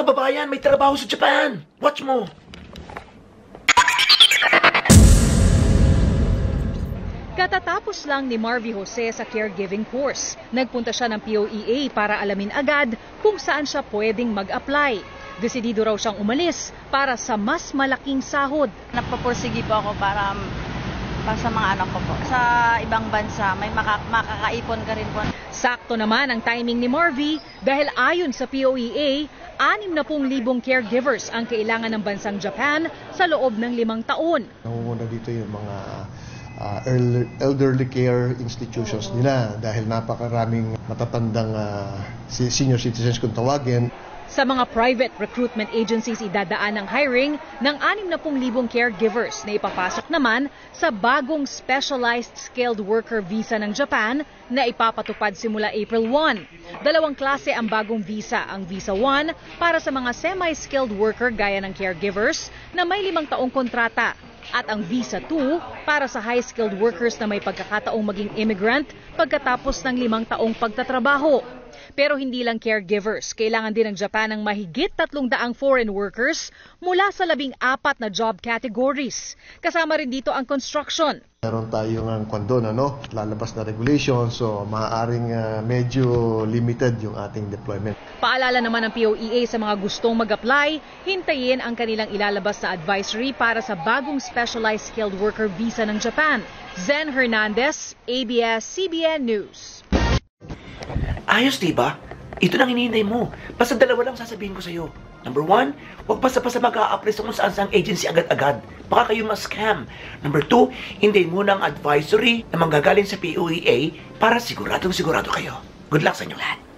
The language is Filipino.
kababayan, may trabaho sa Japan. Watch mo. Katatapos lang ni Marvy Jose sa caregiving course. Nagpunta siya ng POEA para alamin agad kung saan siya pwedeng mag-apply. Desidido raw siyang umalis para sa mas malaking sahod. Nagpapursigi po ako para para sa mga anak ko po. Sa ibang bansa, may maka, makakaipon ka rin po. Sakto naman ang timing ni Marvy dahil ayon sa POEA, 60,000 caregivers ang kailangan ng bansang Japan sa loob ng limang taon. Nangunguna dito yung mga elder- elderly care institutions nila dahil napakaraming matatandang si- senior citizens kung tawagin. Sa mga private recruitment agencies idadaan ang hiring ng 60,000 caregivers na ipapasok naman sa bagong specialized skilled worker visa ng Japan na ipapatupad simula April 1. Dalawang klase ang bagong visa, ang Visa 1 para sa mga semi-skilled worker gaya ng caregivers na may limang taong kontrata at ang Visa 2 para sa high-skilled workers na may pagkakataong maging immigrant pagkatapos ng limang taong pagtatrabaho. Pero hindi lang caregivers, kailangan din ng Japan ng mahigit 300 foreign workers mula sa labing apat na job categories. Kasama rin dito ang construction, Meron tayong ang kwandon, ano, lalabas na regulation, so maaaring ah, medyo limited yung ating deployment. Paalala naman ng POEA sa mga gustong mag-apply, hintayin ang kanilang ilalabas na advisory para sa bagong Specialized Skilled Worker Visa ng Japan. Zen Hernandez, ABS-CBN News. Ayos, di ba? Ito nang hinihintay mo. Basta dalawa lang sasabihin ko sa'yo. Number one, huwag basta-basta mag-a-apply sa kung saan saang agency agad-agad. Baka kayo ma-scam. Number two, hintayin muna ang advisory na manggagaling sa POEA para siguradong sigurado kayo. Good luck sa inyo lahat.